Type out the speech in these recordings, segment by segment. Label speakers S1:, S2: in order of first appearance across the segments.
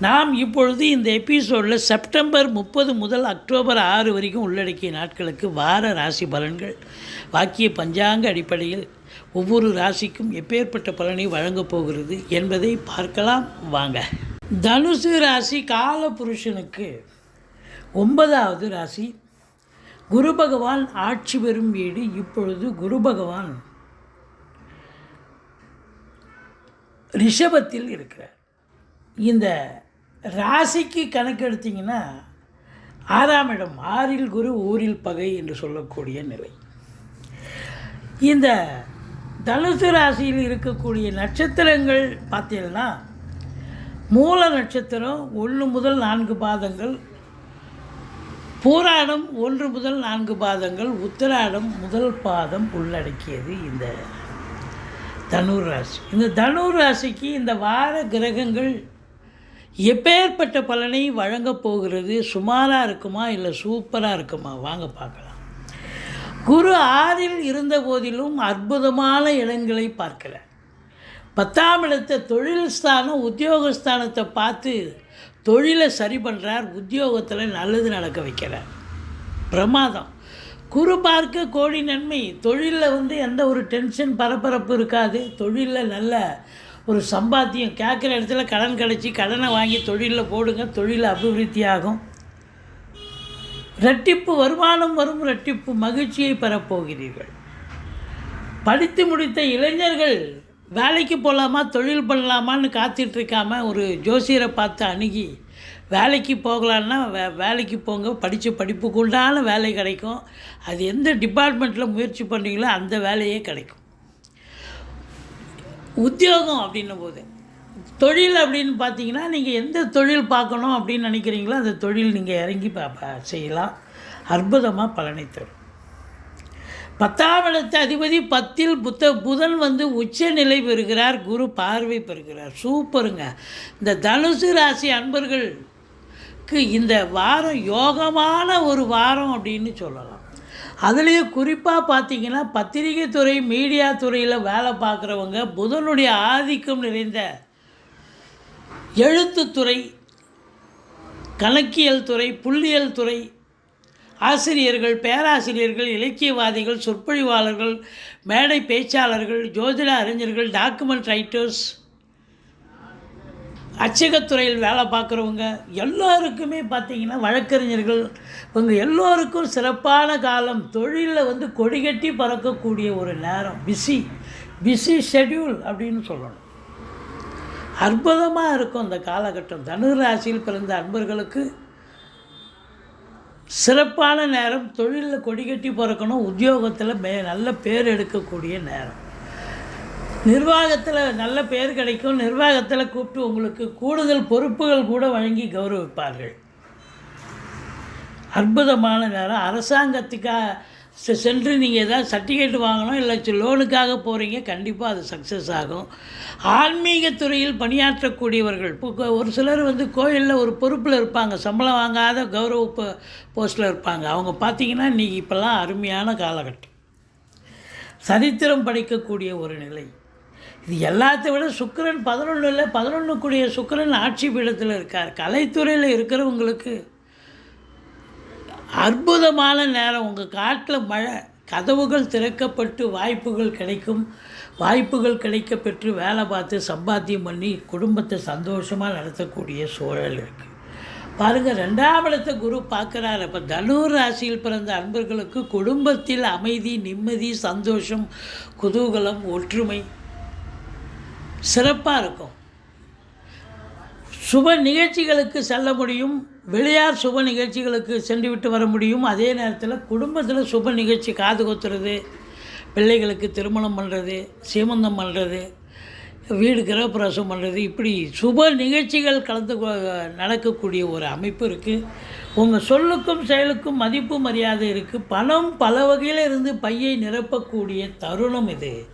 S1: நாம் இப்பொழுது இந்த எபிசோடில் செப்டம்பர் முப்பது முதல் அக்டோபர் ஆறு வரைக்கும் உள்ளடக்கிய நாட்களுக்கு வார ராசி பலன்கள். வாக்கிய பஞ்சாங்க அடிப்படையில் ஒவ்வொரு ராசிக்கும் எப்பேற்பட்ட பலனை வழங்கப் போகிறது என்பதை பார்க்கலாம். வாங்க. தனுசு ராசி கால புருஷனுக்கு ஒன்பதாவது ராசி. குரு பகவான் ஆட்சி பெறும் வீடு இப்பொழுது குரு பகவான் ரிஷபத்தில் இருக்கிறார். இந்த ராசிக்கு கணக்கெடுத்தீங்கன்னா ஆறாம் இடம் ஆறில் குரு ஊரில் பகை என்று சொல்லக்கூடிய நிலை. இந்த தனுசு ராசியில் இருக்கக்கூடிய நட்சத்திரங்கள் பார்த்தீங்கன்னா மூல நட்சத்திரம் ஒன்று முதல் நான்கு பாதங்கள் பூராடம் ஒன்று முதல் நான்கு பாதங்கள் உத்திராடம் முதல் பாதம் உள்ளடக்கியது இந்த தனுர் ராசி இந்த தனுர் ராசிக்கு இந்த வார கிரகங்கள் எப்பேற்பட்ட பலனை வழங்கப் போகிறது? சுமாராக இருக்குமா இல்லை சூப்பராக இருக்குமா? வாங்க பார்க்கலாம். குரு ஆறில் இருந்த போதிலும் அற்புதமான இடங்களை பார்க்கல. பத்தாம் இடத்தை தொழில் ஸ்தானம் உத்தியோகஸ்தானத்தை பார்த்து தொழிலை சரி பண்ணுறார் உத்தியோகத்தில் நல்லது நடக்க வைக்கிறார். பிரமாதம். குரு பார்க்க கோடி நன்மை. தொழிலில் வந்து எந்த ஒரு டென்ஷன் பரபரப்பு இருக்காது. தொழிலில் நல்ல ஒரு சம்பாத்தியம் கேட்குற இடத்துல கடன் கிடச்சி கடனை வாங்கி தொழிலில் போடுங்க தொழில் அபிவிருத்தி ஆகும் ரெட்டிப்பு வருமானம் வரும் ரெட்டிப்பு மகிழ்ச்சியை பெறப்போகிறீர்கள் படித்து முடித்த இளைஞர்கள் வேலைக்கு போகலாமா தொழில் பண்ணலாமான்னு காத்துட்ருக்காம ஒரு ஜோசியரை பார்த்து அணுகி வேலைக்கு போகலான்னா வே வேலைக்கு போங்க படித்த படிப்புக்கு உண்டான வேலை கிடைக்கும். அது எந்த டிபார்ட்மெண்ட்டில் முயற்சி பண்ணுறீங்களோ அந்த வேலையே கிடைக்கும். உத்தியோகம் அப்படின்னும் போது. தொழில் அப்படின்னு பார்த்தீங்கன்னா நீங்கள் எந்த தொழில் பார்க்கணும் அப்படின்னு நினைக்கிறீங்களோ அந்த தொழில் நீங்கள் இறங்கி பா செய்யலாம். அற்புதமாக பலனை தரும். பத்தாம் இடத்து அதிபதி பத்தில் புத்த புதன் வந்து உச்ச நிலை பெறுகிறார் குரு பார்வை பெறுகிறார். சூப்பருங்க. இந்த தனுசு ராசி அன்பர்களுக்கு இந்த வாரம் யோகமான ஒரு வாரம் அப்படின்னு சொல்லலாம். அதுலேயும் குறிப்பாக பார்த்தீங்கன்னா பத்திரிகை துறை மீடியா துறையில் வேலை பார்க்குறவங்க புதனுடைய ஆதிக்கம் நிறைந்த எழுத்துத்துறை கணக்கியல் துறை புள்ளியியல் துறை ஆசிரியர்கள் பேராசிரியர்கள் இலக்கியவாதிகள் சொற்பொழிவாளர்கள் மேடை பேச்சாளர்கள் ஜோதிட அறிஞர்கள் டாக்குமெண்ட் ரைட்டர்ஸ் அச்சகத்துறையில் வேலை பார்க்குறவங்க எல்லோருக்குமே பார்த்தீங்கன்னா வழக்கறிஞர்கள். இவங்க எல்லோருக்கும் சிறப்பான காலம் தொழிலில் வந்து கொடிகட்டி பறக்கக்கூடிய ஒரு நேரம். பிஸி. பிஸி ஷெட்யூல் அப்படின்னு சொல்லணும். அற்புதமாக இருக்கும் அந்த காலகட்டம். தனுர் ராசியில் பிறந்த அன்பர்களுக்கு சிறப்பான நேரம். தொழிலில் கொடிகட்டி பிறக்கணும். உத்தியோகத்தில் மே நல்ல பேர் எடுக்கக்கூடிய நேரம். நிர்வாகத்தில் நல்ல பெயர் கிடைக்கும். நிர்வாகத்தில் கூப்பிட்டு உங்களுக்கு கூடுதல் பொறுப்புகள் கூட வழங்கி கௌரவிப்பார்கள். அற்புதமான நேரம் அரசாங்கத்துக்காக செ- சென்று நீங்கள் எதாவது சர்டிஃபிகேட் வாங்கணும் இல்லை லோனுக்காக போகிறீங்க கண்டிப்பாக அது சக்ஸஸ் ஆகும். ஆன்மீக துறையில் பணியாற்றக்கூடியவர்கள் இப்போ ஒரு சிலர் வந்து கோயிலில் ஒரு பொறுப்பில் இருப்பாங்க. சம்பளம் வாங்காத கௌரவ போ- போஸ்ட்டில் இருப்பாங்க. அவங்க பார்த்தீங்கன்னா இன்றைக்கி இப்போல்லாம் அருமையான காலகட்டம். சரித்திரம் படைக்கக்கூடிய ஒரு நிலை. இது எல்லாத்தை விட சுக்கிரன் பதினொன்றில் பதினொன்றுக்குரிய சுக்கரன் ஆட்சி பீடத்தில் இருக்கார். கலைத்துறையில் இருக்கிறவங்களுக்கு அற்புதமான நேரம். உங்கள் காட்டில் மழை கதவுகள் திறக்கப்பட்டு வாய்ப்புகள் கிடைக்கும். வாய்ப்புகள் கிடைக்க பெற்று வேலை பார்த்து சம்பாத்தியம் பண்ணி குடும்பத்தை சந்தோஷமாக நடத்தக்கூடிய சூழல் இருக்குது பாருங்கள் ரெண்டாம் இடத்தை குரு பார்க்குறாரு. அப்போ தனுர் ராசியில் பிறந்த அன்பர்களுக்கு குடும்பத்தில் அமைதி நிம்மதி சந்தோஷம் குதூகலம் ஒற்றுமை சிறப்பாக இருக்கும். சுப நிகழ்ச்சிகளுக்கு செல்ல முடியும். வெளியார் சுப நிகழ்ச்சிகளுக்கு சென்று விட்டு வர முடியும். அதே நேரத்தில் குடும்பத்தில் சுப நிகழ்ச்சி காது குத்துறது பிள்ளைகளுக்கு திருமணம் பண்ணுறது சீமந்தம் பண்ணுறது வீடு கிரகப்பிரவேசம் பண்ணுறது இப்படி சுப நிகழ்ச்சிகள் கலந்து கொ- நடக்கக்கூடிய ஒரு அமைப்பு இருக்குது உங்கள் சொல்லுக்கும் செயலுக்கும் மதிப்பு மரியாதை இருக்குது பணம் பல வகையில் இருந்து பையை நிரப்பக்கூடிய தருணம் இது.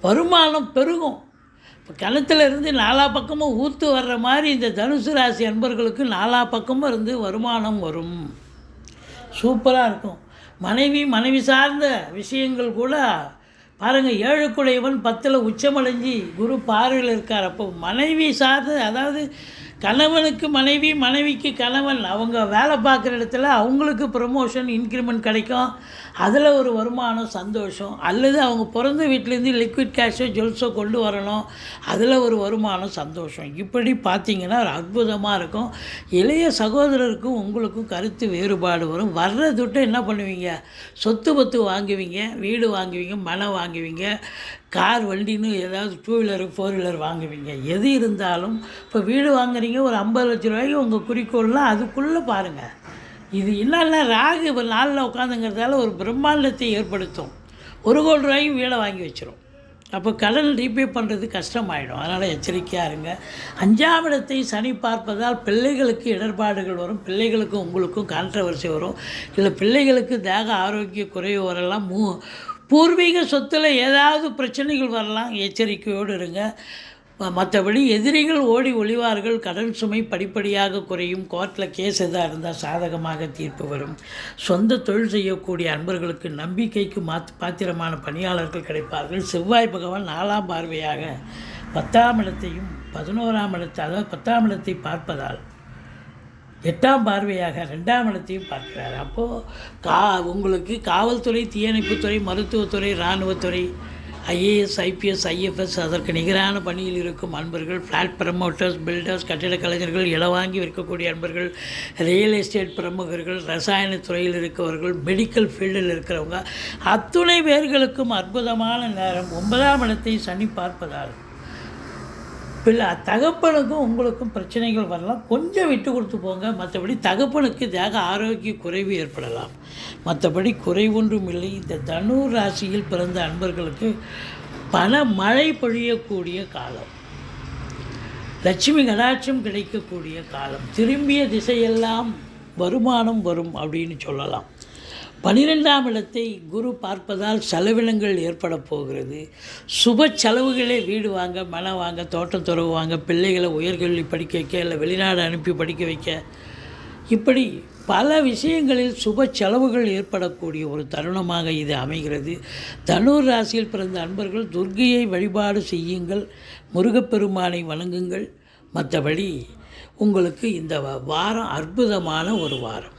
S1: வருமானம் பெருகும். கிணத்துல இருந்து நாலா பக்கமும் ஊற்று வர்ற மாதிரி இந்த தனுசு ராசி அன்பர்களுக்கு நாலா பக்கமும் இருந்து வருமானம் வரும். சூப்பராக இருக்கும். மனைவி மனைவி சார்ந்த விஷயங்கள் கூட பாருங்கள் ஏழுக்குடையவன் பத்தில் உச்சமடைஞ்சி குரு பார்வையில் இருக்கார். அப்போ மனைவி சார்ந்த அதாவது கணவனுக்கு மனைவி மனைவிக்கு கணவன் அவங்க வேலை பார்க்குற இடத்துல அவங்களுக்கு ப்ரமோஷன் இன்க்ரிமெண்ட் கிடைக்கும். அதில் ஒரு வருமானம் சந்தோஷம். அல்லது அவங்க பிறந்த வீட்டிலேருந்து லிக்விட் கேஷோ ஜுவல்ஸோ கொண்டு வரணும். அதில் ஒரு வருமானம் சந்தோஷம். இப்படி பார்த்தீங்கன்னா ஒரு அற்புதமாக இருக்கும். இளைய சகோதரருக்கும் உங்களுக்கும் கருத்து வேறுபாடு வரும். வர்ற துட்டை என்ன பண்ணுவீங்க? சொத்து பத்து வாங்குவீங்க வீடு வாங்குவீங்க மனை வாங்குவீங்க கார் வண்டின்னு ஏதாவது டூ வீலர் ஃபோர் வீலர் வாங்குவீங்க. எது இருந்தாலும் இப்போ வீடு வாங்குறீங்க ஒரு ஐம்பது லட்ச ரூபாய்க்கு உங்கள் குறிக்கோள்லாம் அதுக்குள்ளே பாருங்கள் இது என்னன்னா ராகு இப்போ நாளில் உட்காந்துங்கிறதால ஒரு பிரம்மாண்டத்தை ஏற்படுத்தும். ஒரு கோடி ரூபாயும் வீடை வாங்கி வச்சிடும் அப்போ கடன் ரீபே பண்ணுறது கஷ்டமாயிடும். அதனால் எச்சரிக்கையாக இருங்க. அஞ்சாம் இடத்தை சனி பார்ப்பதால் பிள்ளைகளுக்கு இடர்பாடுகள் வரும். பிள்ளைகளுக்கும் உங்களுக்கும் கான்ட்ரவர்சி வரும். இல்லை பிள்ளைகளுக்கு தேக ஆரோக்கிய குறைவு வரலாம். மூ பூர்வீக சொத்தில் ஏதாவது பிரச்சனைகள் வரலாம். எச்சரிக்கையோடு இருங்க. மற்றபடி எதிரிகள் ஓடி ஒளிவார்கள் கடன் சுமை படிப்படியாக குறையும் கோர்ட்டில் கேஸ் எதாக இருந்தால் சாதகமாக தீர்ப்பு வரும். சொந்த தொழில் செய்யக்கூடிய அன்பர்களுக்கு நம்பிக்கைக்கு மாத் பாத்திரமான பணியாளர்கள் கிடைப்பார்கள். செவ்வாய் பகவான் நாலாம் பார்வையாக பத்தாம் இடத்தையும் பதினோராம் இடத்தை அதாவது பத்தாம் இடத்தை பார்ப்பதால் எட்டாம் பார்வையாக ரெண்டாம் இடத்தையும் பார்க்கிறார். அப்போது கா உங்களுக்கு காவல்துறை தீயணைப்புத்துறை மருத்துவத்துறை இராணுவத்துறை ஐஏஎஸ் ஐபிஎஸ் ஐஎஃப்எஸ் அதற்கு நிகரான பணியில் இருக்கும் அன்பர்கள் ஃப்ளாட் ப்ரமோட்டர்ஸ் பில்டர்ஸ் கட்டிடக் கலைஞர்கள் இளவாங்கி விற்கக்கூடிய அன்பர்கள் ரியல் எஸ்டேட் பிரமுகர்கள் ரசாயன துறையில் இருக்கவர்கள் மெடிக்கல் ஃபீல்டில் இருக்கிறவங்க அத்துணை பேர்களுக்கும் அற்புதமான நேரம். ஒன்பதாம் இடத்தை சனி பார்ப்பதால். பிள்ளை தகப்பனுக்கும் உங்களுக்கும் பிரச்சனைகள் வரலாம். கொஞ்சம் விட்டு கொடுத்து போங்க. மற்றபடி தகப்பனுக்கு தேக ஆரோக்கிய குறைவு ஏற்படலாம். மற்றபடி குறைவொன்றும் இல்லை. இந்த தனுர் ராசியில் பிறந்த அன்பர்களுக்கு பல மழை பொழியக்கூடிய காலம். லட்சுமி கடாட்சம் கிடைக்கக்கூடிய காலம். திரும்பிய திசையெல்லாம் வருமானம் வரும் அப்படின்னு சொல்லலாம். பனிரெண்டாம் இடத்தை குரு பார்ப்பதால் செலவினங்கள் ஏற்பட போகிறது. சுப செலவுகளே வீடு வாங்க மனம் வாங்க தோட்டம் துறவு வாங்க பிள்ளைகளை உயர்கல்வி படிக்க வைக்க இல்லை வெளிநாடு அனுப்பி படிக்க வைக்க. இப்படி பல விஷயங்களில் சுப செலவுகள் ஏற்படக்கூடிய ஒரு தருணமாக இது அமைகிறது. தனுர் ராசியில் பிறந்த அன்பர்கள் துர்க்கையை வழிபாடு செய்யுங்கள் முருகப்பெருமானை வணங்குங்கள். மற்றபடி உங்களுக்கு இந்த வ- வாரம் அற்புதமான ஒரு வாரம்.